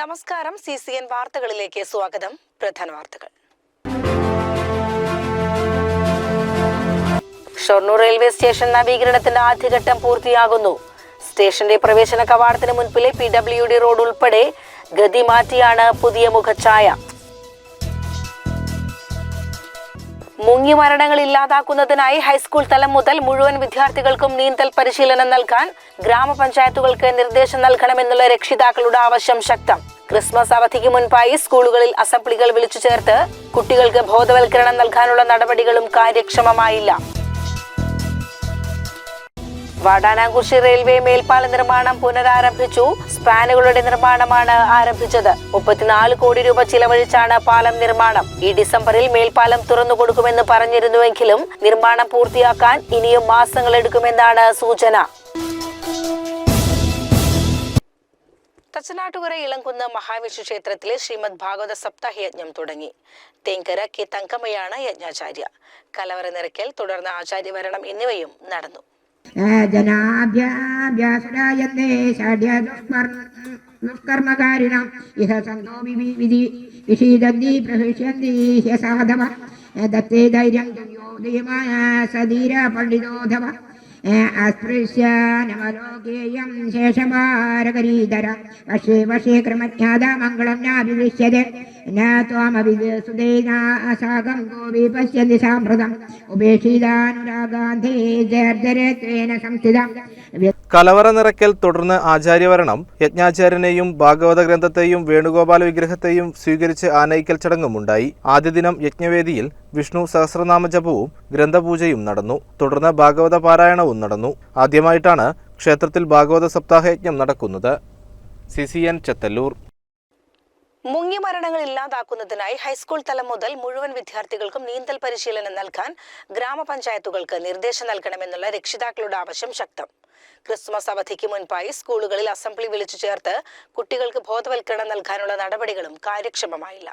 നമസ്കാരം. C C N വാർത്തകളിലേക്ക് സ്വാഗതം. പ്രധാന വാർത്തകൾ. ഷൊർണൂർ റെയിൽവേ സ്റ്റേഷൻ നവീകരണത്തിന്റെ ആദ്യഘട്ടം പൂർത്തിയാകുന്നു. സ്റ്റേഷന്റെ പ്രവേശന കവാടത്തിന് മുൻപിലെ പി ഡബ്ല്യു ഡി റോഡ് ഉൾപ്പെടെ ഗതി മാറ്റിയാണ് പുതിയ മുഖഛായ മുങ്ങി മരണങ്ങൾ ഇല്ലാതാക്കുന്നതിനായി ഹൈസ്കൂൾ തലം മുതൽ മുഴുവൻ വിദ്യാർത്ഥികൾക്കും നീന്തൽ പരിശീലനം നൽകാൻ ഗ്രാമപഞ്ചായത്തുകൾക്ക് നിർദ്ദേശം നൽകണമെന്നുള്ള രക്ഷിതാക്കളുടെ ആവശ്യം ശക്തം. ക്രിസ്മസ് അവധിക്ക് മുൻപായി സ്കൂളുകളിൽ അസംബ്ലികൾ വിളിച്ചു ചേർത്ത് കുട്ടികൾക്ക് ബോധവൽക്കരണം നൽകാനുള്ള നടപടികളും കാര്യക്ഷമമായില്ല. വാടാനാംകുറിശി റെയിൽവേ മേൽപ്പാല നിർമ്മാണം പുനരാരംഭിച്ചു. സ്പാനുകളുടെ നിർമ്മാണമാണ് ആരംഭിച്ചത്. മുപ്പത്തിനാല് കോടി രൂപ ചിലവഴിച്ചാണ് പാലം നിർമ്മാണം. ഈ ഡിസംബറിൽ മേൽപ്പാലം തുറന്നു കൊടുക്കുമെന്ന് പറഞ്ഞിരുന്നുവെങ്കിലും നിർമ്മാണം പൂർത്തിയാക്കാൻ ഇനിയും മാസങ്ങളെടുക്കുമെന്നാണ് സൂചന. തച്ചനാട്ടുകര ഇളംകുന്ന് മഹാവിഷ്ണു ക്ഷേത്രത്തിലെ ശ്രീമദ് ഭാഗവത സപ്താഹ യജ്ഞം തുടങ്ങി. തേങ്കര കെ തങ്കമ്മയാണ് യജ്ഞാചാര്യ. കലവറ നിറയ്ക്കൽ തുടർന്ന് ആചാര്യവരണം എന്നിവയും നടന്നു. ദുഷ്കർമ്മകാരിണം. അസ്പൃശ്യ ശേഷമാരകരീതര വശേ വശേ ക്രമജ്ഞാത മംഗളം നാഭിദൃശ്യത്തെ ത്വാമവിസുദേനാസാകം ഗോപി പശ്യന്തി സാമ്പ്രതം. ഉപേക്ഷിതാനുരാഗാന്ധേ സംസ്ഥിതം. കലവറ നിറയ്ക്കൽ തുടർന്ന് ആചാര്യവരണം. യജ്ഞാചാര്യനെയും ഭാഗവത ഗ്രന്ഥത്തെയും വേണുഗോപാല വിഗ്രഹത്തെയും സ്വീകരിച്ച് ആനയിക്കൽ ചടങ്ങുമുണ്ടായി. ആദ്യ ദിനം യജ്ഞവേദിയിൽ വിഷ്ണു സഹസ്രനാമ ജപവും ഗ്രന്ഥപൂജയും നടന്നു. തുടർന്ന് ഭാഗവത പാരായണവും നടന്നു. ആദ്യമായിട്ടാണ് ക്ഷേത്രത്തിൽ ഭാഗവത സപ്താഹയജ്ഞം നടക്കുന്നത്. C C N Chethallur. മുങ്ങി മരണങ്ങൾ ഇല്ലാതാക്കുന്നതിനായി ഹൈസ്കൂൾ തലം മുതൽ മുഴുവൻ വിദ്യാർത്ഥികൾക്കും നീന്തൽ പരിശീലനം നൽകാൻ ഗ്രാമപഞ്ചായത്തുകൾക്ക് നിർദ്ദേശം നൽകണമെന്നുള്ള രക്ഷിതാക്കളുടെ ആവശ്യം ശക്തം. ക്രിസ്മസ് അവധിക്ക് മുൻപായി സ്കൂളുകളിൽ അസംബ്ലി വിളിച്ചു ചേർത്ത് കുട്ടികൾക്ക് ബോധവൽക്കരണം നൽകാനുള്ള നടപടികളും കാര്യക്ഷമമായില്ല.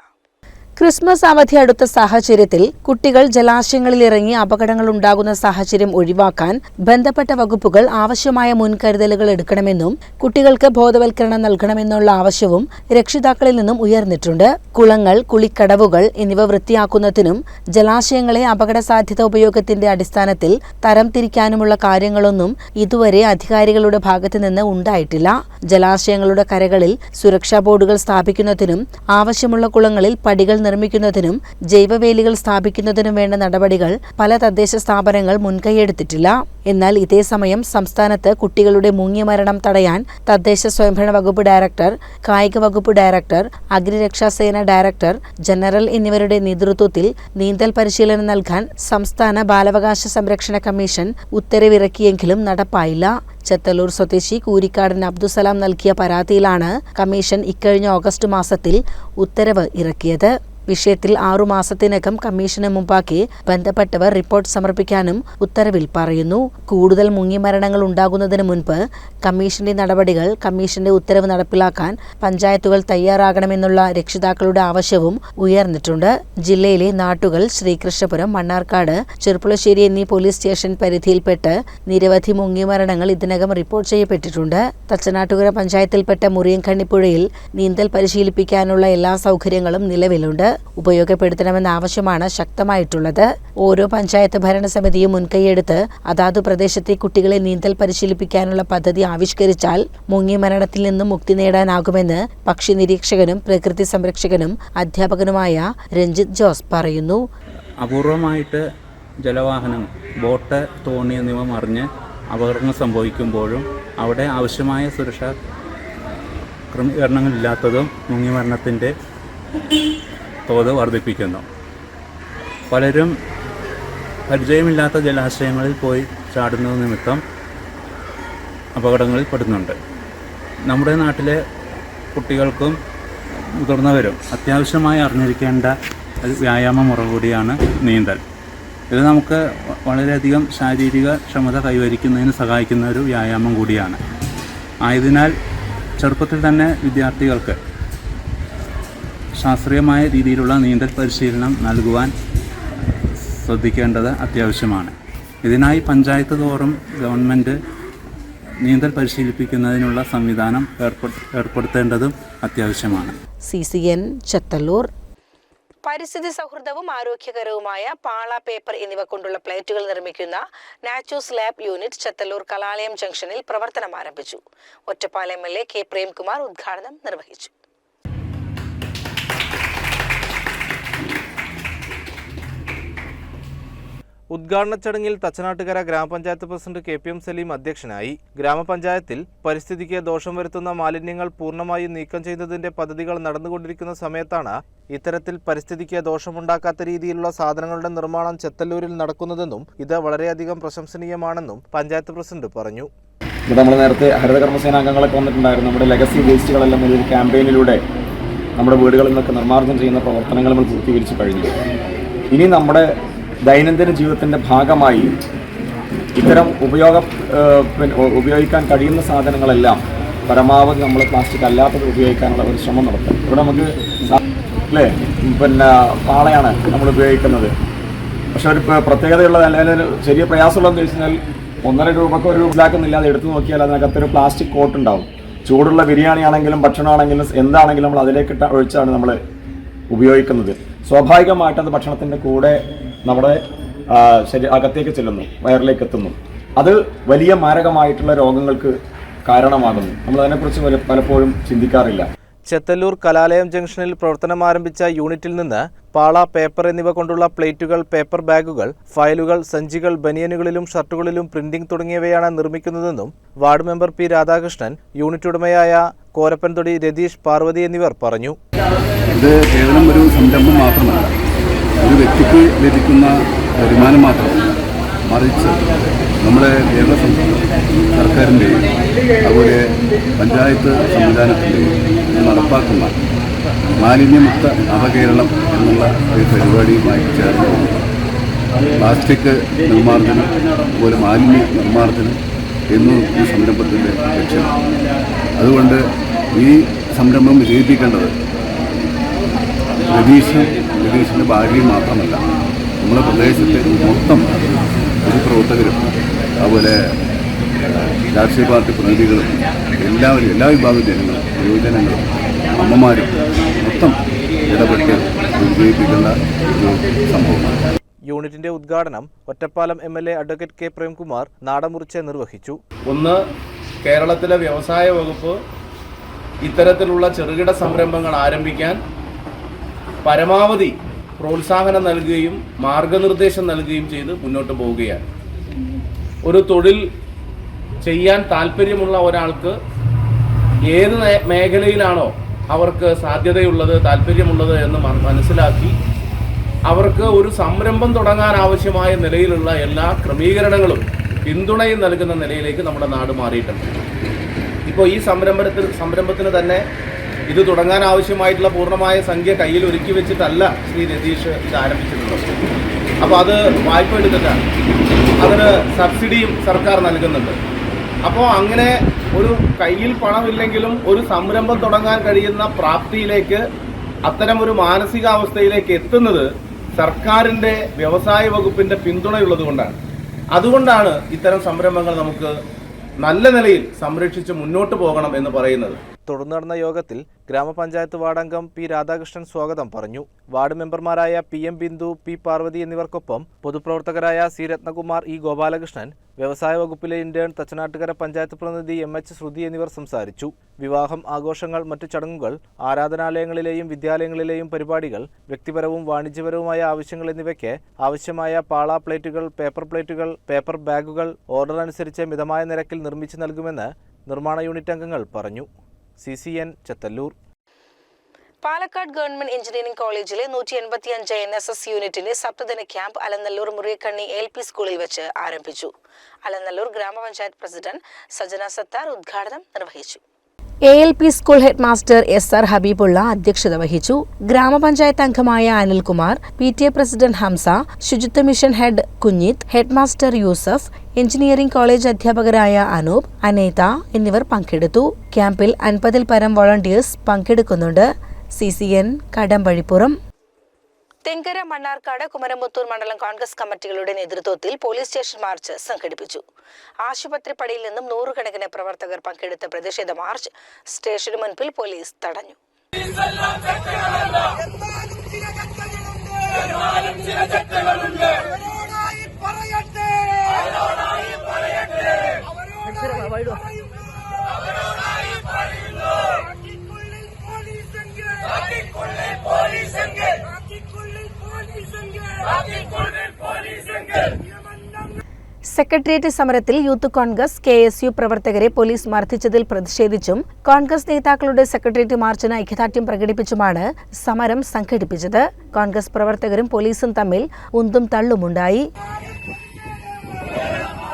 ക്രിസ്മസ് അവധി അടുത്ത സാഹചര്യത്തിൽ കുട്ടികൾ ജലാശയങ്ങളിൽ ഇറങ്ങി അപകടങ്ങൾ ഉണ്ടാകുന്ന സാഹചര്യം ഒഴിവാക്കാൻ ബന്ധപ്പെട്ട വകുപ്പുകൾ ആവശ്യമായ മുൻകരുതലുകൾ എടുക്കണമെന്നും കുട്ടികൾക്ക് ബോധവൽക്കരണം നൽകണമെന്നുള്ള ആവശ്യവും രക്ഷിതാക്കളിൽ നിന്നും ഉയർന്നിട്ടുണ്ട്. കുളങ്ങൾ കുളിക്കടവുകൾ എന്നിവ വൃത്തിയാക്കുന്നതിനും ജലാശയങ്ങളെ അപകട സാധ്യത ഉപയോഗത്തിന്റെ അടിസ്ഥാനത്തിൽ തരംതിരിക്കാനുമുള്ള കാര്യങ്ങളൊന്നും ഇതുവരെ അധികാരികളുടെ ഭാഗത്തു നിന്ന് ഉണ്ടായിട്ടില്ല. ജലാശയങ്ങളുടെ കരകളിൽ സുരക്ഷാ ബോർഡുകൾ സ്ഥാപിക്കുന്നതിനും ആവശ്യമുള്ള കുളങ്ങളിൽ പടികൾ നിർമ്മിക്കുന്നതിനും ജൈവവേലികൾ സ്ഥാപിക്കുന്നതിനും വേണ്ട നടപടികൾ പല തദ്ദേശ സ്ഥാപനങ്ങൾ മുൻകൈയെടുത്തിട്ടില്ല. എന്നാൽ ഇതേസമയം സംസ്ഥാനത്ത് കുട്ടികളുടെ മുങ്ങിമരണം തടയാൻ തദ്ദേശ സ്വയംഭരണ വകുപ്പ് ഡയറക്ടർ കായിക വകുപ്പ് ഡയറക്ടർ അഗ്നിരക്ഷാസേന ഡയറക്ടർ ജനറൽ എന്നിവരുടെ നേതൃത്വത്തിൽ നീന്തൽ പരിശീലനം നൽകാൻ സംസ്ഥാന ബാലാവകാശ സംരക്ഷണ കമ്മീഷൻ ഉത്തരവിറക്കിയെങ്കിലും നടപ്പായില്ല. ചെത്തല്ലൂർ സ്വദേശി കൂരിക്കാടൻ അബ്ദുസലാം നൽകിയ പരാതിയിലാണ് കമ്മീഷൻ ഇക്കഴിഞ്ഞ ഓഗസ്റ്റ് മാസത്തിൽ ഉത്തരവ് ഇറക്കിയത്. വിഷയത്തിൽ ആറുമാസത്തിനകം കമ്മീഷന് മുമ്പാക്കി ബന്ധപ്പെട്ടവർ റിപ്പോർട്ട് സമർപ്പിക്കാനും ഉത്തരവിൽ പറയുന്നു. കൂടുതൽ മുങ്ങിമരണങ്ങൾ ഉണ്ടാകുന്നതിന് മുൻപ് കമ്മീഷന്റെ നടപടികൾ കമ്മീഷന്റെ ഉത്തരവ് നടപ്പിലാക്കാൻ പഞ്ചായത്തുകൾ തയ്യാറാകണമെന്നുള്ള രക്ഷിതാക്കളുടെ ആവശ്യവും ഉയർന്നിട്ടുണ്ട്. ജില്ലയിലെ നാട്ടുകൾ ശ്രീകൃഷ്ണപുരം മണ്ണാർക്കാട് ചെറുപ്പുളശ്ശേരി എന്നീ പോലീസ് സ്റ്റേഷൻ പരിധിയിൽപ്പെട്ട് നിരവധി മുങ്ങിമരണങ്ങൾ ഇതിനകം റിപ്പോർട്ട് ചെയ്യപ്പെട്ടിട്ടുണ്ട്. തച്ചനാട്ടുകര പഞ്ചായത്തിൽപ്പെട്ട മുറിയൻകണ്ണിപ്പുഴയിൽ നീന്തൽ പരിശീലിപ്പിക്കാനുള്ള എല്ലാ സൗകര്യങ്ങളും നിലവിലുണ്ട്. ഉപയോഗപ്പെടുത്തണമെന്ന ആവശ്യമാണ് ശക്തമായിട്ടുള്ളത്. ഓരോ പഞ്ചായത്ത് ഭരണസമിതിയും മുൻകൈയെടുത്ത് അതാതു പ്രദേശത്തെ കുട്ടികളെ നീന്തൽ പരിശീലിപ്പിക്കാനുള്ള പദ്ധതി ആവിഷ്കരിച്ചാൽ മുങ്ങി മരണത്തിൽ നിന്നും മുക്തി നേടാനാകുമെന്ന് പക്ഷി നിരീക്ഷകനും പ്രകൃതി സംരക്ഷകനും അധ്യാപകനുമായ രഞ്ജിത് ജോസ് പറയുന്നു. അപൂർവമായിട്ട് ജലവാഹനം ബോട്ട് തോണി എന്നിവ മറിഞ്ഞ് അപകടങ്ങൾ സംഭവിക്കുമ്പോഴും അവിടെ ആവശ്യമായ സുരക്ഷാ ക്രമീകരണങ്ങളില്ലാത്തതും മുങ്ങിമരണത്തിന്റെ തോത് വർദ്ധിപ്പിക്കുന്നു. പലരും പരിചയമില്ലാത്ത ജലാശയങ്ങളിൽ പോയി ചാടുന്നത് നിമിത്തം അപകടങ്ങളിൽ പെടുന്നുണ്ട്. നമ്മുടെ നാട്ടിലെ കുട്ടികൾക്കും മുതിർന്നവരും അത്യാവശ്യമായി അറിഞ്ഞിരിക്കേണ്ട ഒരു വ്യായാമ മുറ കൂടിയാണ് നീന്തൽ. ഇത് നമുക്ക് വളരെയധികം ശാരീരിക ക്ഷമത കൈവരിക്കുന്നതിന് സഹായിക്കുന്ന ഒരു വ്യായാമം കൂടിയാണ്. ആയതിനാൽ ചെറുപ്പത്തിൽ തന്നെ വിദ്യാർത്ഥികൾക്ക് ശാസ്ത്രീയമായ രീതിയിലുള്ള നീന്തൽ പരിശീലനം നൽകുവാൻ ശ്രദ്ധിക്കേണ്ടത് അത്യാവശ്യമാണ്. ഇതിനായി പഞ്ചായത്ത് തോറും ഗവൺമെന്റ് നീന്തൽ പരിശീലിപ്പിക്കുന്നതിനുള്ള സംവിധാനം ഏർപ്പെടു ഏർപ്പെടുത്തേണ്ടതും അത്യാവശ്യമാണ്. C C N Chethallur. പരിസ്ഥിതി സൗഹൃദവും ആരോഗ്യകരവുമായ പാള പേപ്പർ എന്നിവ കൊണ്ടുള്ള പ്ലേറ്റുകൾ നിർമ്മിക്കുന്ന നാച്ചോസ് ലാബ് യൂണിറ്റ് ചത്തല്ലൂർ കലാലയം ജംഗ്ഷനിൽ പ്രവർത്തനം ആരംഭിച്ചു. Ottapalam M L A K Premkumar ഉദ്ഘാടനം നിർവഹിച്ചു. ഉദ്ഘാടന ചടങ്ങിൽ തച്ചനാട്ടുകര ഗ്രാമപഞ്ചായത്ത് president K P M Saleem അധ്യക്ഷനായി. ഗ്രാമപഞ്ചായത്തിൽ പരിസ്ഥിതിക്ക് ദോഷം വരുത്തുന്ന മാലിന്യങ്ങൾ പൂർണമായും നീക്കം ചെയ്യുന്നതിന്റെ പദ്ധതികൾ നടന്നുകൊണ്ടിരിക്കുന്ന സമയത്താണ് ഇത്തരത്തിൽ പരിസ്ഥിതിക്ക് ദോഷമുണ്ടാക്കാത്ത രീതിയിലുള്ള സാധനങ്ങളുടെ നിർമ്മാണം ചെത്തല്ലൂരിൽ നടക്കുന്നതെന്നും ഇത് വളരെയധികം പ്രശംസനീയമാണെന്നും പഞ്ചായത്ത് പ്രസിഡന്റ് പറഞ്ഞു. ഇവിടെ നമ്മൾ നേരത്തെ ഹരിത കർമ്മസേന അംഗങ്ങളൊക്കെ വന്നിട്ടുണ്ടായിരുന്നു. നമ്മുടെ ലെഗസി വേസ്റ്റുകളെല്ലാം ഒരു ക്യാമ്പയിനിലൂടെ നമ്മുടെ വീടുകളിൽ നിന്നൊക്കെ നിർമ്മാർജനം ചെയ്യുന്ന പ്രവർത്തനങ്ങൾ നമ്മൾ പൂർത്തീകരിച്ചു കഴിഞ്ഞു. ഇനി നമ്മുടെ ദൈനംദിന ജീവിതത്തിന്റെ ഭാഗമായി ഇത്തരം ഉപയോഗ ഉപയോഗിക്കാൻ കഴിയുന്ന സാധനങ്ങളെല്ലാം പരമാവധി നമ്മൾ പ്ലാസ്റ്റിക് അല്ലാത്തത് ഉപയോഗിക്കാനുള്ള ഒരു ശ്രമം നടത്തും. ഇവിടെ നമുക്ക് അല്ലേ പിന്നെ പാളയാണ് നമ്മൾ ഉപയോഗിക്കുന്നത്. പക്ഷെ ഒരു പ്ര- പ്രത്യേകതയുള്ള അല്ലെങ്കിൽ ഒരു ചെറിയ പ്രയാസമുള്ളതെന്ന് വെച്ച് കഴിഞ്ഞാൽ ഒന്നര രൂപക്ക് ഒരു ഇതാക്കുന്നില്ല. അത് എടുത്തു നോക്കിയാൽ അതിനകത്തൊരു പ്ലാസ്റ്റിക് കോട്ട് ഉണ്ടാവും. ചൂടുള്ള ബിരിയാണി ആണെങ്കിലും ഭക്ഷണമാണെങ്കിലും എന്താണെങ്കിലും നമ്മൾ അതിലേക്ക് ഒഴിച്ചാണ് നമ്മൾ ഉപയോഗിക്കുന്നത്. സ്വാഭാവികമായിട്ട് അത് ഭക്ഷണത്തിന്റെ കൂടെ നമ്മുടെ ശരീര ശരീ അകത്തേക്ക് ചെല്ലുന്നു വയറിലേക്ക് എത്തുന്നു അത് വലിയ മാരകമായിട്ടുള്ള രോഗങ്ങൾക്ക് കാരണമാകുന്നു. നമ്മൾ അതിനെക്കുറിച്ച് പല- പലപ്പോഴും ചിന്തിക്കാറില്ല. ചെത്തല്ലൂർ കലാലയം ജംഗ്ഷനിൽ പ്രവർത്തനം ആരംഭിച്ച യൂണിറ്റിൽ നിന്ന് പാള പേപ്പർ എന്നിവ കൊണ്ടുള്ള പ്ലേറ്റുകൾ പേപ്പർ ബാഗുകൾ ഫയലുകൾ സഞ്ചികൾ ബനിയനുകളിലും ഷർട്ടുകളിലും പ്രിന്റിംഗ് തുടങ്ങിയവയാണ് നിർമ്മിക്കുന്നതെന്നും ward member P Radhakrishnan unit ഉടമയായ കോരപ്പൻതൊടി രതീഷ് പാർവതി എന്നിവർ പറഞ്ഞു. ഇത് കേവലം ഒരു സംരംഭം മാത്രമല്ല. ഒരു വ്യക്തിക്ക് ലഭിക്കുന്ന വരുമാനം മാത്രം മറിച്ച് നമ്മുടെ കേരള സംസ്ഥാന സർക്കാരിന്റെയും അതുപോലെ പഞ്ചായത്ത് സംവിധാനത്തിന്റെയും നടപ്പാക്കുന്ന മാലിന്യമുക്ത നവകേരളം എന്നുള്ള ഒരു പരിപാടിയുമായി ചേർന്ന് പ്ലാസ്റ്റിക് നിർമ്മാർജനം അതുപോലെ മാലിന്യ നിർമ്മാർജനം എന്നും ഈ സംരംഭത്തിന്റെ ലക്ഷ്യം. അതുകൊണ്ട് ഈ സംരംഭം വിജയിപ്പിക്കേണ്ടത് രതീഷും രതീഷിന്റെ ഭാര്യയിൽ മാത്രമല്ല നമ്മുടെ പ്രദേശത്തെ മൊത്തം ഒരു പ്രവർത്തകരും അതുപോലെ രാഷ്ട്രീയ പാർട്ടി പ്രതിനിധികളും എല്ലാവരും എല്ലാ വിഭാഗം ജനങ്ങളും യുവജനങ്ങളും അമ്മമാരും മൊത്തം ഇടപെട്ട് വിജയിപ്പിക്കുന്ന ഒരു സംഭവമാണ്. യൂണിറ്റിന്റെ ഉദ്ഘാടനം Ottapalam M L A advocate K Premkumar നാടമുറിച്ച് നിർവഹിച്ചു. ഒന്ന് കേരളത്തിലെ വ്യവസായ വകുപ്പ് ഇത്തരത്തിലുള്ള ചെറുകിട സംരംഭങ്ങൾ ആരംഭിക്കാൻ പരമാവധി പ്രോത്സാഹനം നൽകുകയും മാർഗനിർദ്ദേശം നൽകുകയും ചെയ്ത് മുന്നോട്ട് പോവുകയാണ്. ഒരു തൊഴിൽ ചെയ്യാൻ താല്പര്യമുള്ള ഒരാൾക്ക് ഏത് മേഖലയിലാണോ അവർക്ക് സാധ്യതയുള്ളത് താല്പര്യമുള്ളത് എന്ന് മനസ്സിലാക്കി അവർക്ക് ഒരു സംരംഭം തുടങ്ങാൻ ആവശ്യമായ നിലയിലുള്ള എല്ലാ ക്രമീകരണങ്ങളും പിന്തുണയും നൽകുന്ന നിലയിലേക്ക് നമ്മുടെ നാട് മാറിയിട്ടുണ്ട്. ഇപ്പോൾ ഈ സംരംഭത്തിൽ സംരംഭത്തിന് തന്നെ ഇത് തുടങ്ങാൻ ആവശ്യമായിട്ടുള്ള പൂർണമായ സംഖ്യ കയ്യിൽ ഒരുക്കി വെച്ചിട്ടല്ല ശ്രീ രതീഷ് ഇത് ആരംഭിച്ചിട്ടുള്ളത്. അപ്പോൾ അത് വായ്പ എടുത്തിട്ടാണ് അതിന് സബ്സിഡിയും സർക്കാർ നൽകുന്നുണ്ട്. അപ്പോൾ അങ്ങനെ ഒരു കയ്യിൽ പണമില്ലെങ്കിലും ഒരു സംരംഭം തുടങ്ങാൻ കഴിയുന്ന പ്രാപ്തിയിലേക്ക് അത്തരം ഒരു മാനസികാവസ്ഥയിലേക്ക് എത്തുന്നത് സർക്കാരിന്റെ വ്യവസായ വകുപ്പിന്റെ പിന്തുണയുള്ളത് കൊണ്ടാണ്. അതുകൊണ്ടാണ് ഇത്തരം സംരംഭങ്ങൾ നമുക്ക് നല്ല നിലയിൽ സംരക്ഷിച്ച് മുന്നോട്ട് പോകണം എന്ന് പറയുന്നത്. തുടർന്ന് നടന്ന യോഗത്തിൽ ഗ്രാമപഞ്ചായത്ത് വാർഡംഗം പി രാധാകൃഷ്ണൻ സ്വാഗതം പറഞ്ഞു. വാർഡ് മെമ്പർമാരായ P M Bindu P Parvathi എന്നിവർക്കൊപ്പം പൊതുപ്രവർത്തകരായ സി രത്നകുമാർ ഇ ഗോപാലകൃഷ്ണൻ വ്യവസായ വകുപ്പിലെ ഇന്റേൺ തച്ചനാട്ടുകര പഞ്ചായത്ത് പ്രതിനിധി എം എച്ച് ശ്രുതി എന്നിവർ സംസാരിച്ചു. വിവാഹം ആഘോഷങ്ങൾ മറ്റു ചടങ്ങുകൾ ആരാധനാലയങ്ങളിലെയും വിദ്യാലയങ്ങളിലെയും പരിപാടികൾ വ്യക്തിപരവും വാണിജ്യപരവുമായ ആവശ്യങ്ങൾ എന്നിവയ്ക്ക് ആവശ്യമായ പാള പ്ലേറ്റുകൾ പേപ്പർ പ്ലേറ്റുകൾ പേപ്പർ ബാഗുകൾ ഓർഡർ അനുസരിച്ച് മിതമായ നിരക്കിൽ നിർമ്മിച്ചു നൽകുമെന്ന് നിർമ്മാണ യൂണിറ്റ് അംഗങ്ങൾ പറഞ്ഞു. C C N Chethallur. Palakkad government engineering കോളേജിലെ നൂറ്റി എൺപത്തി അഞ്ച് എൻ എസ് എസ് യൂണിറ്റിന്റെ സപ്തദിന camp Alanallur Muriyakkanni L P സ്കൂളിൽ വെച്ച് ആരംഭിച്ചു. അലനല്ലൂർ ഗ്രാമപഞ്ചായത്ത് പ്രസിഡന്റ് സജന സത്താർ ഉദ്ഘാടനം നിർവഹിച്ചു. A L P school head master S R Habeebulla അധ്യക്ഷത വഹിച്ചു. ഗ്രാമപഞ്ചായത്ത് അംഗമായ Anilkumar P T A president Hamsa ശുചിത്വ mission head കുഞ്ഞിത് head master Yusuf engineering college അധ്യാപകരായ അനൂപ് അനേത എന്നിവർ പങ്കെടുത്തു. ക്യാമ്പിൽ അൻപതിൽ പരം വോളണ്ടിയേഴ്സ് പങ്കെടുക്കുന്നുണ്ട്. C C N Kadambazhipuram. Thenkara Mannarkkad Kumaramuthur മണ്ഡലം കോൺഗ്രസ് കമ്മിറ്റികളുടെ നേതൃത്വത്തിൽ പോലീസ് സ്റ്റേഷൻ മാർച്ച് സംഘടിപ്പിച്ചു. ആശുപത്രിപ്പടിയിൽ നിന്നും നൂറുകണക്കിന് പ്രവർത്തകർ പങ്കെടുത്ത പ്രതിഷേധ മാർച്ച് സ്റ്റേഷന് മുൻപിൽ പോലീസ് തടഞ്ഞു. സെക്രട്ടേറിയറ്റ് സമരത്തിൽ youth Congress K S U പ്രവർത്തകരെ പോലീസ് മർദ്ദിച്ചതിൽ പ്രതിഷേധിച്ചും കോൺഗ്രസ് നേതാക്കളുടെ സെക്രട്ടേറിയറ്റ് മാർച്ചിന് ഐക്യദാർഢ്യം പ്രകടിപ്പിച്ചുമാണ് സമരം സംഘടിപ്പിച്ചത്. കോൺഗ്രസ് പ്രവർത്തകരും പോലീസും തമ്മിൽ ഉന്തും തള്ളുമുണ്ടായി. Yeah.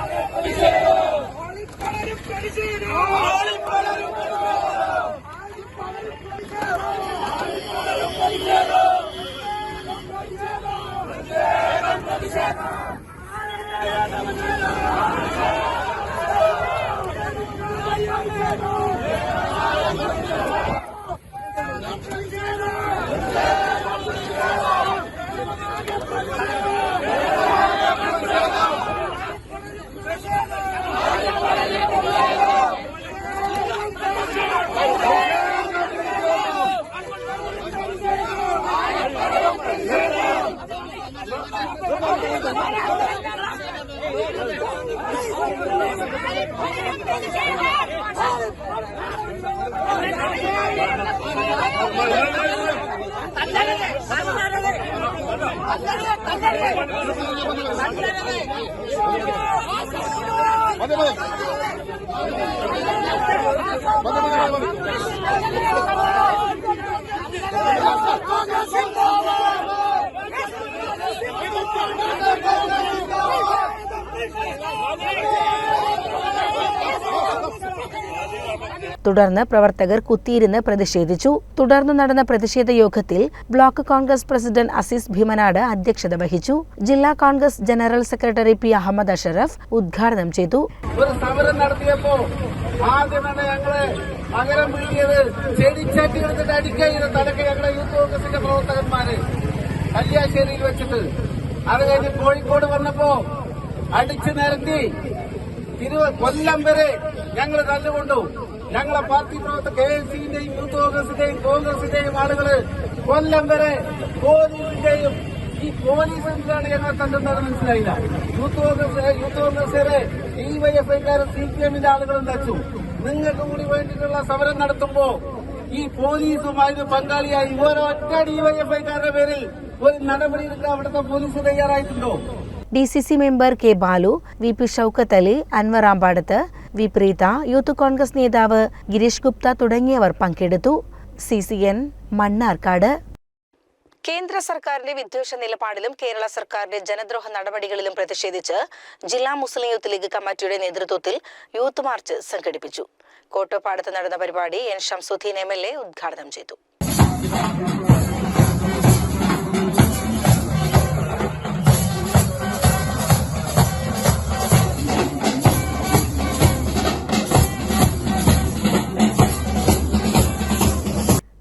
పదే పదే పదే పదే పదే തുടർന്ന് പ്രവർത്തകർ കുത്തിയിരുന്ന് പ്രതിഷേധിച്ചു. തുടർന്ന് നടന്ന പ്രതിഷേധ യോഗത്തിൽ ബ്ലോക്ക് കോൺഗ്രസ് പ്രസിഡന്റ് അസീസ് ഭീമനാട് അധ്യക്ഷത വഹിച്ചു. ജില്ലാ Congress general secretary P Ahammed Ashraf ഉദ്ഘാടനം ചെയ്തു. ഒരു സമരം നടത്തിയപ്പോ ആദ്യം തന്നെ ഞങ്ങൾ പകരം വീട്ടിയത് ചെടിച്ചാറ്റി എടുത്തിട്ട് അടിക്കുന്ന തലക്ക് ഞങ്ങളെ യൂത്ത് കോൺഗ്രസിന്റെ പ്രവർത്തകന്മാര്. കല്യാശ്ശേരിയിൽ വെച്ചിട്ട്. അത് കഴിഞ്ഞ് കോഴിക്കോട് വന്നപ്പോ അടിച്ചു നിരത്തി തിരുവ കൊല്ലം വരെ ഞങ്ങൾ തല്ലുകൊണ്ടു. ഞങ്ങളെ പാർട്ടി പ്രവർത്തക കെ എസ് സിന്റെയും യൂത്ത് കോൺഗ്രസിന്റെയും കോൺഗ്രസിന്റെയും ആളുകൾ കൊല്ലം വരെ പോലീസിന്റെയും ഈ പോലീസ് എന്തിനാണ് ഞങ്ങൾ തല്ലുന്നത് മനസ്സിലായില്ല. യൂത്ത് കോൺഗ്രസ് യൂത്ത് കോൺഗ്രസുകാരെ ഈ വൈ എഫ് ഐക്കാരെ സി പി എമ്മിന്റെ ആളുകളും തച്ചു. നിങ്ങൾക്ക് കൂടി വേണ്ടിയിട്ടുള്ള സമരം നടത്തുമ്പോ ഈ പോലീസുമായി പങ്കാളിയായി. ഓരോ ഒറ്റ ഡി വൈ എഫ് ഐക്കാരുടെ പേരിൽ ഒരു നടപടി എടുക്കാൻ അവിടുത്തെ police തയ്യാറായിട്ടുണ്ടോ? D C C member K Balu V P Shoukath Ali Anwar Ambadath V Preetha youth Congress നേതാവ് ഗിരീഷ് ഗുപ്ത തുടങ്ങിയവർ പങ്കെടുത്തു. C C N Mannarkkad. കേന്ദ്ര സർക്കാരിന്റെ വിദ്വേഷ നിലപാടിലും കേരള സർക്കാരിന്റെ ജനദ്രോഹ നടപടികളിലും പ്രതിഷേധിച്ച് ജില്ലാ മുസ്ലിം യൂത്ത് ലീഗ് കമ്മിറ്റിയുടെ നേതൃത്വത്തിൽ യൂത്ത് മാർച്ച് സംഘടിപ്പിച്ചു. കോട്ടോപ്പാടത്ത് നടന്ന പരിപാടി N Shamsudheen M L A ഉദ്ഘാടനം ചെയ്തു.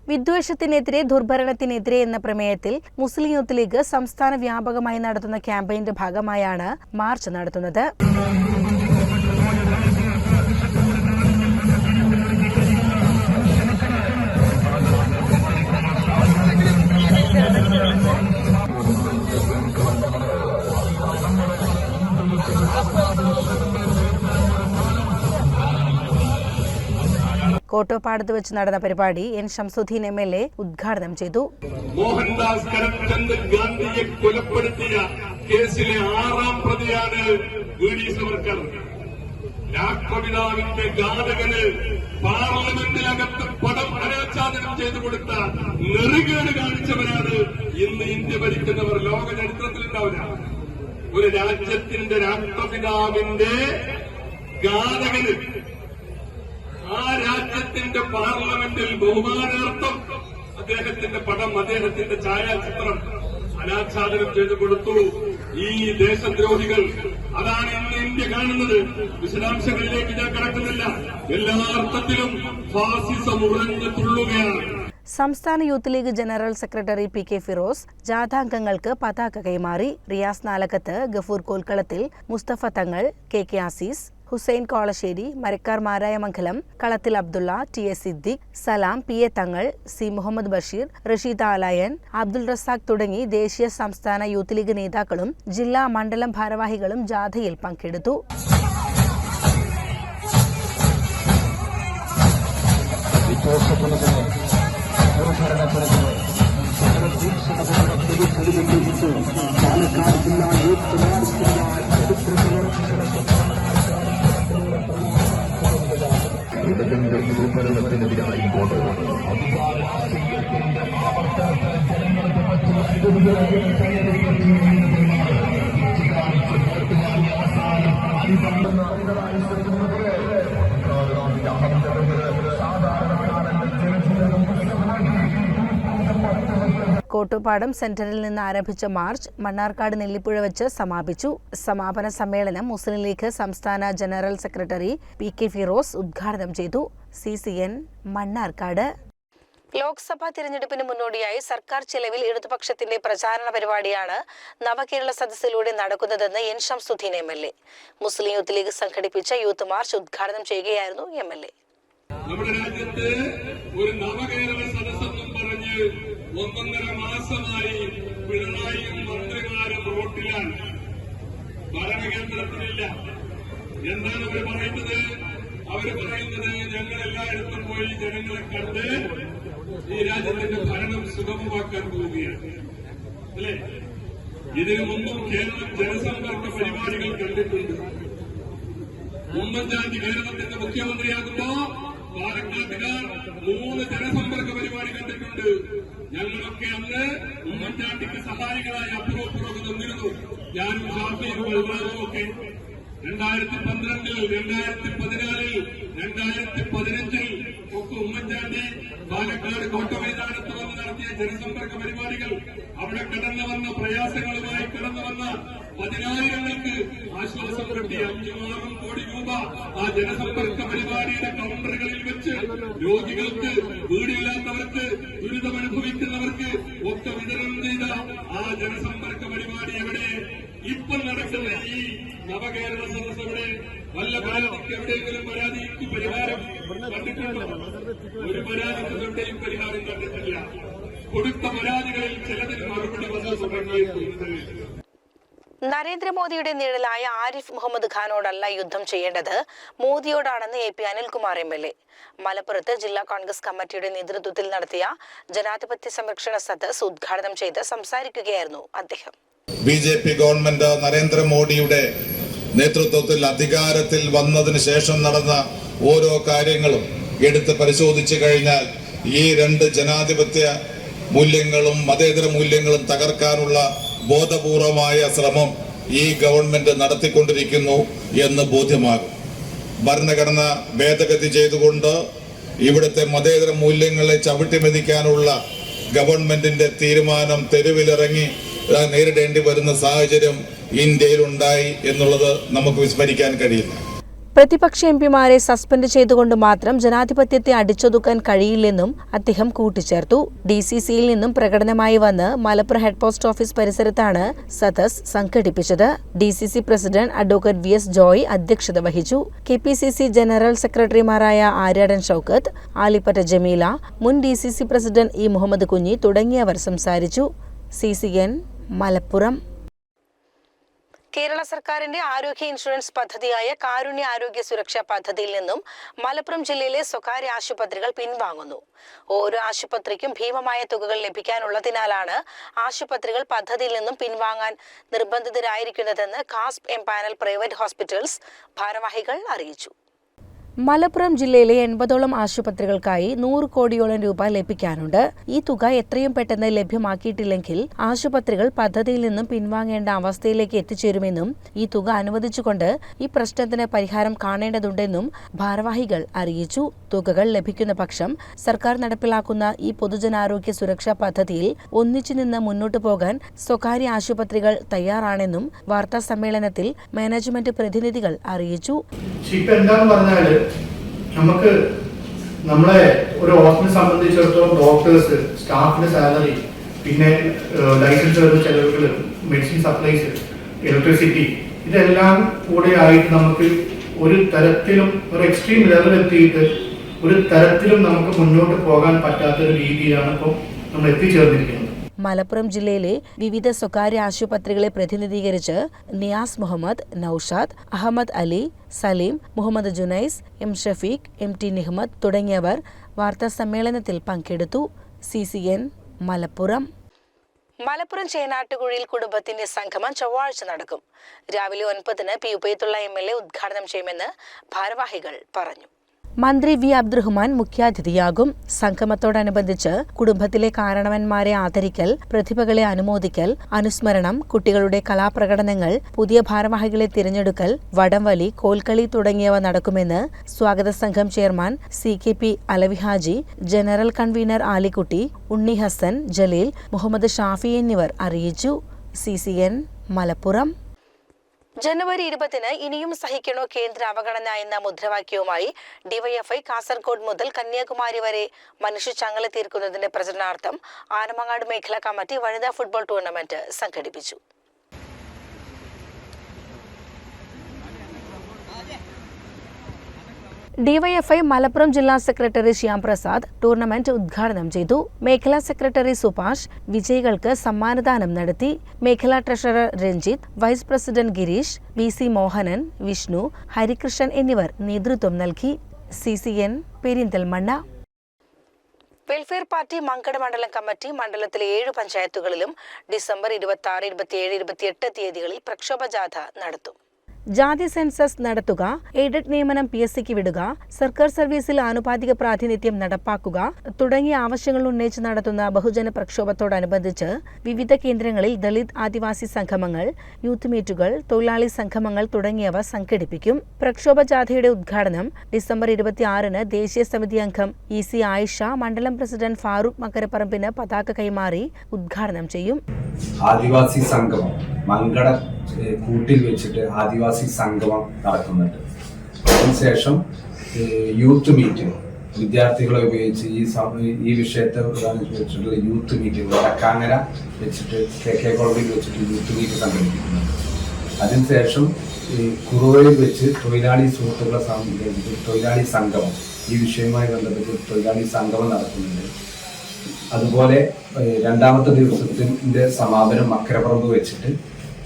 വിദ്വേഷത്തിനെതിരെ ദുർഭരണത്തിനെതിരെ എന്ന പ്രമേയത്തിൽ മുസ്ലിം യൂത്ത് ലീഗ് സംസ്ഥാന വ്യാപകമായി നടത്തുന്ന ക്യാമ്പയിന്റെ ഭാഗമായാണ് മാർച്ച് നടത്തുന്നത്. കോട്ടോപ്പാടത്ത് വെച്ച് നടന്ന പരിപാടി N Shamsudheen M L A ഉദ്ഘാടനം ചെയ്തു. മോഹൻദാസ് കരംചന്ദ് ഗാന്ധിയെ കൊലപ്പെടുത്തിയ കേസിലെ ആറാം പ്രതിയാണ് രാഷ്ട്രപിതാവിന്റെ ഘാതകന് പാർലമെന്റിനകത്ത് പടം അനാച്ഛാദനം ചെയ്തു കൊടുത്ത നെറുകേട് കാണിച്ചവരാണ് ഇന്ന് ഇന്ത്യ ഭരിക്കുന്നവർ. ലോക ചരിത്രത്തിലുണ്ടാവില്ല ഒരു രാജ്യത്തിന്റെ രാഷ്ട്രപിതാവിന്റെ ഘാതകന് ആ രാജ്യത്തിന്റെ പാർലമെന്റിൽ ബഹുമാനാർത്ഥം അദ്ദേഹത്തിന്റെ പടം അദ്ദേഹത്തിന്റെ ഛായാചിത്രം അനാച്ഛാദനം ചെയ്തു കൊടുത്തു. ഈ ദേശദ്രോഹികൾ അതാണ് ഇന്ന് ഇന്ത്യ കാണുന്നത്. വിശദാംശങ്ങളിലേക്ക് ഞാൻ കടക്കുന്നില്ല. എല്ലാ അർത്ഥത്തിലും ഫാസിസം ഉറഞ്ഞു തുള്ളുകയാണ്. സംസ്ഥാന youth League general secretary P K Firos ജാഥാംഗങ്ങൾക്ക് പതാക കൈമാറി. Riyas Nalakath Gafoor കോൽക്കളത്തിൽ Musthafa Thangal K K Azeez Hussain Kolassery Marakkar Marayamangalam Kalathil Abdulla T S Siddique Salam P A Thangal C Muhammed Basheer Rasheed Alayan Abdul Razak തുടങ്ങി ദേശീയ സംസ്ഥാന youth league നേതാക്കളും ജില്ലാ മണ്ഡലം ഭാരവാഹികളും ജാഥയിൽ പങ്കെടുത്തു. ഇടതുകളുടെ ദുർഭരണത്തിനെതിരായി കൊണ്ട് അധികാരാശയത്തിന്റെ ആവർത്തനത്തിന് ജനങ്ങൾക്ക് പറ്റുന്ന കോട്ടുപാടം സെന്ററിൽ നിന്ന് ആരംഭിച്ച മാർച്ച് മണ്ണാർക്കാട് നെല്ലിപ്പുഴ വെച്ച് സമാപിച്ചു. സമാപന സമ്മേളനം മുസ്ലിം ലീഗ് സംസ്ഥാന general secretary P K Firos ഉദ്ഘാടനം ചെയ്തു. C C N Mannarkkad. Lok Sabha തിരഞ്ഞെടുപ്പിന് മുന്നോടിയായി സർക്കാർ ചെലവിൽ ഇടതുപക്ഷത്തിന്റെ പ്രചാരണ പരിപാടിയാണ് നവകേരള സദസ്സിലൂടെ നടക്കുന്നതെന്ന് N Shamsudheen M L A. Muslim youth League സംഘടിപ്പിച്ച യൂത്ത് മാർച്ച് ഉദ്ഘാടനം ചെയ്യുകയായിരുന്നു എം എൽ എ. നമ്മുടെ രാജ്യത്ത് ഒരു നവകേരള സദസ്സെന്നും പറഞ്ഞ് ഒന്നൊന്നര മാസമായി പിണറായിയും മന്ത്രിമാരും റോട്ടിലാണ് ഭരണകേന്ദ്രത്തിലില്ല. എന്താണ് അവർ പറയുന്നത്? അവർ പറയുന്നത് ഞങ്ങൾ എല്ലായിടത്തും പോയി ജനങ്ങളെ കണ്ട് ഈ രാജ്യത്തിന്റെ ഭരണം സുഗമമാക്കാൻ പോവുകയാണ്. അല്ലേ? ഇതിനു മുമ്പും കേരളം ജനസമ്പർക്ക പരിപാടികൾ കണ്ടിട്ടുണ്ട്. ഉമ്മൻചാണ്ടി കേരളത്തിന്റെ മുഖ്യമന്ത്രിയാകുമ്പോ പാലക്കാട്ടുകാർ മൂന്ന് ജനസമ്പർക്ക പരിപാടി കണ്ടിട്ടുണ്ട്. ഞങ്ങളൊക്കെ അന്ന് ഉമ്മൻചാണ്ടിക്ക് സഹായികളായി അപ്പുറപ്പുറത്ത് നിന്നിരുന്നു ഞാനും ഷാഫിയും ബൽറാമും രണ്ടായിരത്തി പന്ത്രണ്ടിൽ രണ്ടായിരത്തി പതിനാലിൽ രണ്ടായിരത്തി പതിനഞ്ചിൽ ഒക്കെ ഉമ്മൻചാണ്ടി പാലക്കാട് കോട്ട മൈതാനത്ത് വന്ന് നടത്തിയ ജനസമ്പർക്ക പരിപാടികൾ. അവിടെ കടന്നു വന്ന പ്രയാസങ്ങളുമായി കടന്നു വന്ന പതിനായിരങ്ങൾക്ക് ആശ്വാസം കിട്ടിയ അഞ്ചുമാറും കോടി രൂപ ആ ജനസമ്പർക്ക പരിപാടിയുടെ കൗണ്ടറുകളിൽ വെച്ച് രോഗികൾക്ക് വീടില്ലാത്തവർക്ക് ദുരിതമനുഭവിക്കുന്നവർക്ക് ഒക്കെ വിതരണം ചെയ്ത ആ ജനസമ്പർക്ക പരിപാടി എവിടെ? ഇപ്പൊ നടക്കുന്ന ഈ നവകേരള സദസ് എവിടെ വല്ല പരാതിക്ക് എവിടെയെങ്കിലും പരാതിക്ക് പരിഹാരം കണ്ടിട്ടുണ്ടോ? ഒരു പരാതിക്ക് എവിടെയും പരിഹാരം കണ്ടിട്ടില്ല. കൊടുത്ത പരാതികളിൽ ചിലതിന് മറുപടി വന്ന തുടങ്ങിയിട്ടുണ്ട് നരേന്ദ്രമോദിയുടെ നിഴലായ ആരിഫ് മുഹമ്മദ് ഖാനോടല്ല യുദ്ധം ചെയ്യേണ്ടത്. മോദിയോടാണെന്ന് A P Anilkumar M L A. മലപ്പുറത്ത് ജില്ലാ കോൺഗ്രസ് കമ്മിറ്റിയുടെ നേതൃത്വത്തിൽ നടത്തിയ ജനാധിപത്യ സംരക്ഷണ സദസ് ഉദ്ഘാടനം ചെയ്ത് സംസാരിക്കുകയായിരുന്നു അദ്ദേഹം. ബി ജെ പി ഗവൺമെന്റ് നരേന്ദ്രമോദിയുടെ നേതൃത്വത്തിൽ അധികാരത്തിൽ വന്നതിന് ശേഷം നടന്ന ഓരോ കാര്യങ്ങളും എടുത്ത് പരിശോധിച്ചു കഴിഞ്ഞാൽ ഈ രണ്ട് ജനാധിപത്യ മൂല്യങ്ങളും മതേതര മൂല്യങ്ങളും തകർക്കാനുള്ള ബോധപൂർവമായ ശ്രമം ഈ ഗവൺമെന്റ് നടത്തിക്കൊണ്ടിരിക്കുന്നു എന്ന് ബോധ്യമാകും. ഭരണഘടന ഭേദഗതി ചെയ്തുകൊണ്ട് ഇവിടുത്തെ മതേതര മൂല്യങ്ങളെ ചവിട്ടിമെതിക്കാനുള്ള ഗവൺമെന്റിന്റെ തീരുമാനം തെരുവിലിറങ്ങി നേരിടേണ്ടി വരുന്ന സാഹചര്യം ഇന്ത്യയിലുണ്ടായി എന്നുള്ളത് നമുക്ക് വിസ്മരിക്കാൻ കഴിയില്ല. പ്രതിപക്ഷ എംപിമാരെ സസ്പെൻഡ് ചെയ്തുകൊണ്ട് മാത്രം ജനാധിപത്യത്തെ അടിച്ചൊതുക്കാൻ കഴിയില്ലെന്നും അദ്ദേഹം കൂട്ടിച്ചേർത്തു. ഡി സി സിയിൽ നിന്നും പ്രകടനമായി വന്ന് മലപ്പുറം ഹെഡ് പോസ്റ്റ് ഓഫീസ് പരിസരത്താണ് സദസ് സംഘടിപ്പിച്ചത്. D C C president advocate V S Joy അധ്യക്ഷത വഹിച്ചു. K P C C general സെക്രട്ടറിമാരായ ആര്യാടൻ ഷൌക്കത്ത് ആലിപ്പറ്റ ജമീല മുൻ D C C president E Muhammed Kunhi തുടങ്ങിയവർ സംസാരിച്ചു. C C N Malappuram. Kerala സർക്കാരിന്റെ ആരോഗ്യ ഇൻഷുറൻസ് പദ്ധതിയായ കാരുണ്യ ആരോഗ്യ സുരക്ഷാ പദ്ധതിയിൽ നിന്നും മലപ്പുറം ജില്ലയിലെ സ്വകാര്യ ആശുപത്രികൾ പിൻവാങ്ങുന്നു. ഓരോ ആശുപത്രിക്കും ഭീമമായ തുകകൾ ലഭിക്കാനുള്ളതിനാലാണ് ആശുപത്രികൾ പദ്ധതിയിൽ നിന്നും പിൻവാങ്ങാൻ നിർബന്ധിതരായിരിക്കുന്നതെന്ന് കാസ്പ് എംപാനൽ പ്രൈവറ്റ് ഹോസ്പിറ്റൽസ് ഭാരവാഹികൾ അറിയിച്ചു. മലപ്പുറം ജില്ലയിലെ എൺപതോളം ആശുപത്രികൾക്കായി നൂറ് കോടിയോളം രൂപ ലഭിക്കാനുണ്ട്. ഈ തുക എത്രയും പെട്ടെന്ന് ലഭ്യമാക്കിയിട്ടില്ലെങ്കിൽ ആശുപത്രികൾ പദ്ധതിയിൽ നിന്നും പിൻവാങ്ങേണ്ട അവസ്ഥയിലേക്ക് എത്തിച്ചേരുമെന്നും ഈ തുക അനുവദിച്ചുകൊണ്ട് ഈ പ്രശ്നത്തിന് പരിഹാരം കാണേണ്ടതുണ്ടെന്നും ഭാരവാഹികൾ അറിയിച്ചു. തുകകൾ ലഭിക്കുന്ന പക്ഷം സർക്കാർ നടപ്പിലാക്കുന്ന ഈ പൊതുജനാരോഗ്യ സുരക്ഷാ പദ്ധതിയിൽ ഒന്നിച്ചു നിന്ന് മുന്നോട്ടു പോകാൻ സ്വകാര്യ ആശുപത്രികൾ തയ്യാറാണെന്നും വാർത്താ സമ്മേളനത്തിൽ മാനേജ്മെന്റ് പ്രതിനിധികൾ അറിയിച്ചു. പറഞ്ഞാൽ നമുക്ക് നമ്മളെ ഒരു ഹോസ്പിറ്റൽ സംബന്ധിച്ചിടത്തോളം ഡോക്ടേഴ്സ് സ്റ്റാഫിന്റെ സാലറി പിന്നെ ലൈസൻസ് വരുന്ന ചെലവുകൾ മെഡിസിൻ സപ്ലൈസ് ഇലക്ട്രിസിറ്റി ഇതെല്ലാം കൂടെ ആയിട്ട് നമുക്ക് ഒരു തരത്തിലും ഒരു എക്സ്ട്രീം ലെവൽ എത്തിയിട്ട് ഒരു തരത്തിലും നമുക്ക് മുന്നോട്ട് പോകാൻ പറ്റാത്ത ഒരു രീതിയിലാണ് ഇപ്പോൾ നമ്മൾ എത്തിച്ചേർന്നിരിക്കുന്നത്. മലപ്പുറം ജില്ലയിലെ വിവിധ സ്വകാര്യ ആശുപത്രികളെ പ്രതിനിധീകരിച്ച് Niyas Muhammed Noushad Ahammed Ali Saleem Muhammed Junais M Shafeeq M T Nihmad തുടങ്ങിയവർ വാർത്താ സമ്മേളനത്തിൽ പങ്കെടുത്തു. C C N Malappuram. Malappuram ചേനാട്ടുകുഴിയിൽ കുടുംബത്തിന്റെ സംഗമം ചൊവ്വാഴ്ച നടക്കും. രാവിലെ ഒൻപതിന് പി ഉപയത്തുള്ള എം എൽ എ ഉദ്ഘാടനം ചെയ്യുമെന്ന് ഭാരവാഹികൾ പറഞ്ഞു. മന്ത്രി വി അബ്ദുറഹ്മാൻ മുഖ്യാതിഥിയാകും. സംഗമത്തോടനുബന്ധിച്ച് കുടുംബത്തിലെ കാരണവന്മാരെ ആദരിക്കൽ പ്രതിഭകളെ അനുമോദിക്കൽ അനുസ്മരണം കുട്ടികളുടെ കലാപ്രകടനങ്ങൾ പുതിയ ഭാരവാഹികളെ തിരഞ്ഞെടുക്കൽ വടംവലി കോൽക്കളി തുടങ്ങിയവ നടക്കുമെന്ന് സ്വാഗത സംഘം chairman C K P Alavihaji general convener Alikutty Unni Hasan Jaleel Muhammed Shafi എന്നിവർ അറിയിച്ചു. C C N Malappuram. ജനുവരി ഇരുപതിന് ഇനിയും സഹിക്കണോ കേന്ദ്ര അവഗണന എന്ന മുദ്രാവാക്യവുമായി ഡിവൈഎഫ്ഐ കാസർഗോഡ് മുതൽ കന്യാകുമാരി വരെ മനുഷ്യ ചങ്ങല തീർക്കുന്നതിന്റെ പ്രചരണാർത്ഥം ആനമങ്ങാട് മേഖലാ കമ്മിറ്റി വനിതാ ഫുട്ബോൾ ടൂർണമെന്റ് സംഘടിപ്പിച്ചു. ഡിവൈഎഫ്ഐ മലപ്പുറം ജില്ലാ സെക്രട്ടറി ശ്യാംപ്രസാദ് ടൂർണമെന്റ് ഉദ്ഘാടനം ചെയ്തു. മേഖലാ സെക്രട്ടറി സുഭാഷ് വിജയികൾക്ക് സമ്മാനദാനം നടത്തി. മേഖലാ treasurer Ranjith vice president Gireesh V C Mohanan Vishnu Harikrishnan എന്നിവർ നേതൃത്വം നൽകി. C C N Perinthalmanna. Welfare Party Mankada മണ്ഡലം കമ്മിറ്റി മണ്ഡലത്തിലെ ഏഴ് പഞ്ചായത്തുകളിലും ഡിസംബർ ഇരുപത്തി ആറ് ഇരുപത്തിയേഴ് ഇരുപത്തിയെട്ട് തീയതികളിൽ പ്രക്ഷോഭ ജാഥ നടത്തും. ജാതി സെൻസസ് നടത്തുക എയ്ഡഡ് നിയമനം പി എസ് സിക്ക് വിടുക സർക്കാർ സർവീസിൽ ആനുപാതിക പ്രാതിനിധ്യം നടപ്പാക്കുക തുടങ്ങിയ ആവശ്യങ്ങൾ ഉന്നയിച്ച് നടത്തുന്ന ബഹുജന പ്രക്ഷോഭത്തോടനുബന്ധിച്ച് വിവിധ കേന്ദ്രങ്ങളിൽ ദളിത് ആദിവാസി സംഗമങ്ങൾ യൂത്ത് മീറ്റുകൾ തൊഴിലാളി സംഗമങ്ങൾ തുടങ്ങിയവ സംഘടിപ്പിക്കും. പ്രക്ഷോഭ ജാഥയുടെ ഉദ്ഘാടനം ഡിസംബർ ഇരുപത്തിയാറിന് ദേശീയ സമിതി അംഗം ഇ സി ആയിഷ മണ്ഡലം പ്രസിഡന്റ് ഫാറൂഖ് മക്കരപ്പറമ്പിന് പതാക കൈമാറി ഉദ്ഘാടനം ചെയ്യും. ആദിവാസി സംഗമം മങ്കട കൂട്ടിൽ വെച്ചിട്ട് ആദിവാസി സംഗമം നടക്കുന്നുണ്ട്. അതിനുശേഷം യൂത്ത് മീറ്റിംഗ് വിദ്യാർത്ഥികളെ ഉപയോഗിച്ച് ഈ ഈ വിഷയത്തെ വെച്ചിട്ടുള്ള യൂത്ത് മീറ്റിംഗ് വടക്കാങ്ങര വെച്ചിട്ട് കെ കെ കോളേജിൽ വെച്ചിട്ട് യൂത്ത് മീറ്റ് സംഘടിപ്പിക്കുന്നുണ്ട്. അതിനുശേഷം ഈ കുറുവയിൽ വെച്ച് തൊഴിലാളി സുഹൃത്തുക്കളെ സംബന്ധിച്ച് തൊഴിലാളി സംഗമം. ഈ വിഷയവുമായി ബന്ധപ്പെട്ട് തൊഴിലാളി സംഗമം നടക്കുന്നുണ്ട്. അതുപോലെ രണ്ടാമത്തെ ദിവസത്തിന്റെ സമാപനം മക്കരപ്പുറമ്പ് വെച്ചിട്ട്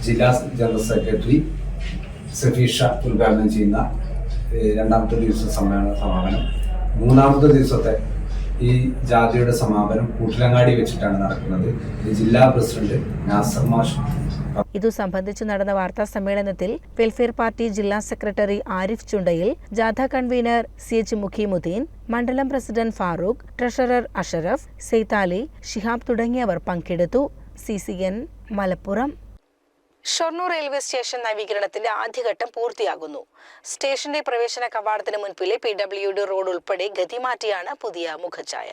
ജില്ലാ ജനറൽ സെക്രട്ടറി സഫീഷ ഉദ്ഘാടനം ചെയ്യുന്ന രണ്ടാമത്തെ ദിവസ സമ്മേളന സമാപനം. മൂന്നാമത്തെ ദിവസത്തെ ഈ ജാഥയുടെ സമാപനം കൂട്ടിലങ്ങാടി വെച്ചിട്ടാണ് നടക്കുന്നത്. ജില്ലാ പ്രസിഡന്റ് നാസർ മാഷ് ഇതു സംബന്ധിച്ച് നടന്ന വാർത്താ സമ്മേളനത്തിൽ വെൽഫെയർ പാർട്ടി ജില്ലാ സെക്രട്ടറി ആരിഫ് ചുണ്ടയിൽ ജാഥ കൺവീനർ സി എച്ച് മുഖീമുദ്ദീൻ മണ്ഡലം പ്രസിഡന്റ് ഫാറൂഖ് ട്രഷറർ അഷറഫ് സെയ്താലി ഷിഹാബ് തുടങ്ങിയവർ പങ്കെടുത്തു. C C N Malappuram. Shoranur railway station നവീകരണത്തിന്റെ ആദ്യഘട്ടം പൂർത്തിയാകുന്നു. സ്റ്റേഷന്റെ പ്രവേശന കവാടത്തിന് മുൻപിലെ പി ഡബ്ല്യു ഡി റോഡ് ഉൾപ്പെടെ ഗതിമാറ്റിയാണ് പുതിയ മുഖഛായ.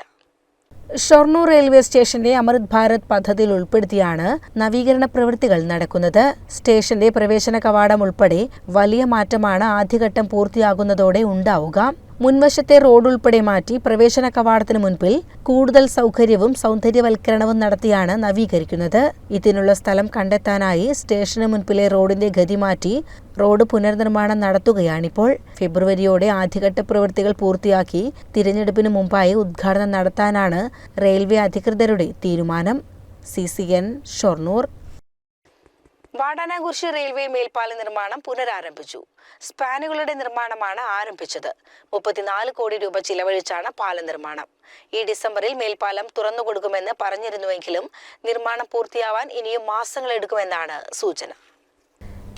ഷൊർണൂർ റെയിൽവേ സ്റ്റേഷന്റെ അമൃത് ഭാരത് പദ്ധതിയിൽ ഉൾപ്പെടുത്തിയാണ് നവീകരണ പ്രവൃത്തികൾ നടക്കുന്നത്. സ്റ്റേഷന്റെ പ്രവേശന കവാടം ഉൾപ്പെടെ വലിയ മാറ്റമാണ് ആദ്യഘട്ടം പൂർത്തിയാകുന്നതോടെ ഉണ്ടാവുക. മുൻവശത്തെ റോഡ് ഉൾപ്പെടെ മാറ്റി പ്രവേശന കവാടത്തിന് മുൻപിൽ കൂടുതൽ സൗകര്യവും സൗന്ദര്യവൽക്കരണവും നടത്തിയാണ് നവീകരിക്കുന്നത്. ഇതിനുള്ള സ്ഥലം കണ്ടെത്താനായി സ്റ്റേഷന് മുൻപിലെ റോഡിന്റെ ഗതി മാറ്റി റോഡ് പുനർനിർമ്മാണം നടത്തുകയാണിപ്പോൾ. ഫെബ്രുവരിയോടെ ആദ്യഘട്ട പ്രവൃത്തികൾ പൂർത്തിയാക്കി തിരഞ്ഞെടുപ്പിന് മുമ്പായി ഉദ്ഘാടനം നടത്താനാണ് റെയിൽവേ അധികൃതരുടെ തീരുമാനം. C C N Shoranur. Vadanamkurissi railway മേൽപ്പാല നിർമ്മാണം പുനരാരംഭിച്ചു. സ്പാനുകളുടെ നിർമ്മാണമാണ് ആരംഭിച്ചത്. മുപ്പത്തിനാല് കോടി രൂപ ചിലവഴിച്ചാണ് പാല നിർമ്മാണം. ഈ ഡിസംബറിൽ മേൽപ്പാലം തുറന്നുകൊടുക്കുമെന്ന് പറഞ്ഞിരുന്നുവെങ്കിലും നിർമ്മാണം പൂർത്തിയാവാൻ ഇനിയും മാസങ്ങൾ എടുക്കുമെന്നാണ് സൂചന.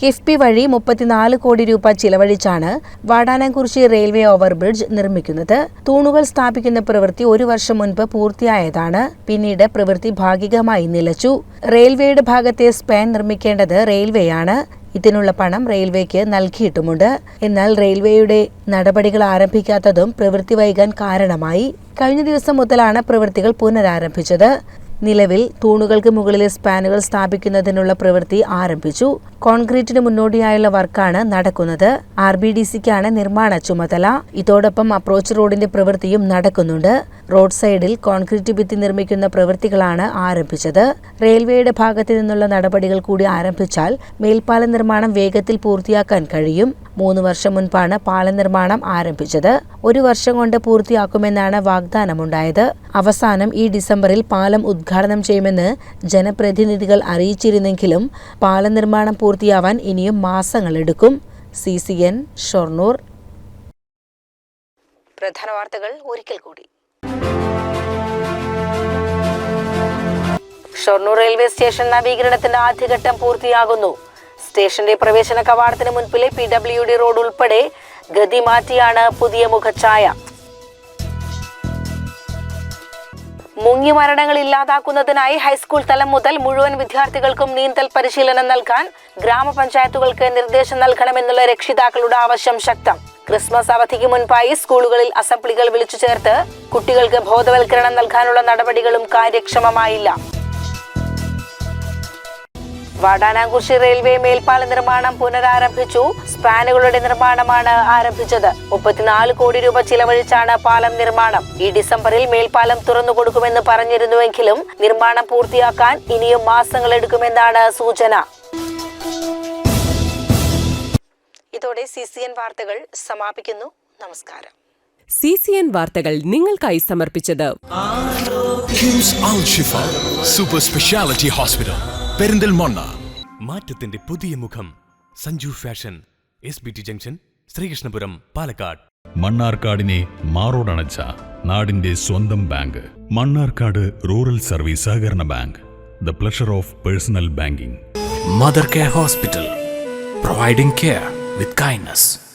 കിഫ്ബി വഴി മുപ്പത്തിനാല് കോടി രൂപ ചിലവഴിച്ചാണ് വാടാനംകുറിശി റെയിൽവേ ഓവർബ്രിഡ്ജ് നിർമ്മിക്കുന്നത്. തൂണുകൾ സ്ഥാപിക്കുന്ന പ്രവൃത്തി ഒരു വർഷം മുൻപ് പൂർത്തിയായതാണ്. പിന്നീട് പ്രവൃത്തി ഭാഗികമായി നിലച്ചു. റെയിൽവേയുടെ ഭാഗത്തെ സ്പാൻ നിർമ്മിക്കേണ്ടത് റെയിൽവേയാണ്. ഇതിനുള്ള പണം റെയിൽവേക്ക് നൽകിയിട്ടുമുണ്ട്. എന്നാൽ റെയിൽവേയുടെ നടപടികൾ ആരംഭിക്കാത്തതും പ്രവൃത്തി വൈകാൻ കാരണമായി. കഴിഞ്ഞ ദിവസം മുതലാണ് പ്രവൃത്തികൾ പുനരാരംഭിച്ചത്. നിലവിൽ തൂണുകൾക്ക് മുകളിലെ സ്പാനുകൾ സ്ഥാപിക്കുന്നതിനുള്ള പ്രവൃത്തി ആരംഭിച്ചു. കോൺക്രീറ്റിന് മുന്നോടിയായുള്ള വർക്കാണ് നടക്കുന്നത്. ആർ ബി ഡി സിക്കാണ് നിർമ്മാണ ചുമതല. ഇതോടൊപ്പം അപ്രോച്ച് റോഡിന്റെ പ്രവൃത്തിയും നടക്കുന്നുണ്ട്. റോഡ് സൈഡിൽ കോൺക്രീറ്റ് ഭിത്തി നിർമ്മിക്കുന്ന പ്രവൃത്തികളാണ് ആരംഭിച്ചത്. റെയിൽവേയുടെ ഭാഗത്തു നിന്നുള്ള നടപടികൾ കൂടി ആരംഭിച്ചാൽ മേൽപ്പാല നിർമ്മാണം വേഗത്തിൽ പൂർത്തിയാക്കാൻ കഴിയും. മൂന്ന് വർഷം മുൻപാണ് പാലം നിർമ്മാണം ആരംഭിച്ചത്. ഒരു വർഷം കൊണ്ട് പൂർത്തിയാക്കുമെന്നാണ് വാഗ്ദാനമുണ്ടായത്. അവസാനം ഈ ഡിസംബറിൽ പാലം ഉദ്ഘാടനം ചെയ്യുമെന്ന് ജനപ്രതിനിധികൾ അറിയിച്ചിരുന്നെങ്കിലും പാലം നിർമ്മാണം പൂർത്തിയാവാൻ ഇനിയും മാസങ്ങളെടുക്കും സി സി എൻ ഷൊർണൂർ. പ്രധാന വാർത്തകൾ ഒരിക്കൽ കൂടി. ഷൊർണൂർ റെയിൽവേ സ്റ്റേഷൻ നവീകരണത്തിന്റെ ആദ്യഘട്ടം പൂർത്തിയാകുന്നു. സ്റ്റേഷന്റെ പ്രവേശന കവാടത്തിന് മുൻപിലെ പി ഡബ്ല്യു ഡി റോഡ് ഉൾപ്പെടെ ഗതി മാറ്റിയാണ് പുതിയ മുഖച്ഛായ. മുങ്ങി മരണങ്ങൾ ഇല്ലാതാക്കുന്നതിനായി ഹൈസ്കൂൾ തലം മുതൽ മുഴുവൻ വിദ്യാർത്ഥികൾക്കും നീന്തൽ പരിശീലനം നൽകാൻ ഗ്രാമപഞ്ചായത്തുകൾക്ക് നിർദ്ദേശം നൽകണമെന്നുള്ള രക്ഷിതാക്കളുടെ ആവശ്യം ശക്തം. ക്രിസ്മസ് അവധിക്ക് മുൻപായി സ്കൂളുകളിൽ അസംബ്ലികൾ വിളിച്ചു ചേർത്ത് കുട്ടികൾക്ക് ബോധവൽക്കരണം നൽകാനുള്ള നടപടികളും കാര്യക്ഷമമായില്ല. വാടാനാംകുറിശി റെയിൽവേ മേൽപ്പാല നിർമ്മാണം പുനരാരംഭിച്ചു. സ്പാനുകളുടെ നിർമ്മാണമാണ് ആരംഭിച്ചത്. മുപ്പത്തിനാല് കോടി രൂപ ചിലവഴിച്ചാണ് പാലം നിർമ്മാണം. ഈ ഡിസംബറിൽ മേൽപ്പാലം തുറന്നു കൊടുക്കുമെന്ന് പറഞ്ഞിരുന്നുവെങ്കിലും നിർമ്മാണം പൂർത്തിയാക്കാൻ ഇനിയും മാസങ്ങളെടുക്കുമെന്നാണ് സൂചന. ഇതോടെ സി സി എൻ വാർത്തകൾ സമാപിക്കുന്നു. നമസ്കാരം. സി സി എൻ വാർത്തകൾ നിങ്ങൾക്കായി സമർപ്പിച്ചത് സൂപ്പർ സ്പെഷ്യാലിറ്റി ഹോസ്പിറ്റൽ പെരിന്തൽമണ്ണ. മാറ്റത്തിന്റെ പുതിയ മുഖം. Sanju fashion. S B T junction Sreekrishnapuram Palakkad. മണ്ണാർക്കാടിനെ മാറോടണച്ച നാടിന്റെ സ്വന്തം ബാങ്ക്. മണ്ണാർക്കാട് റൂറൽ സർവീസ് സഹകരണ bank. The pleasure of personal banking. Mother care hospital. Providing care with kindness.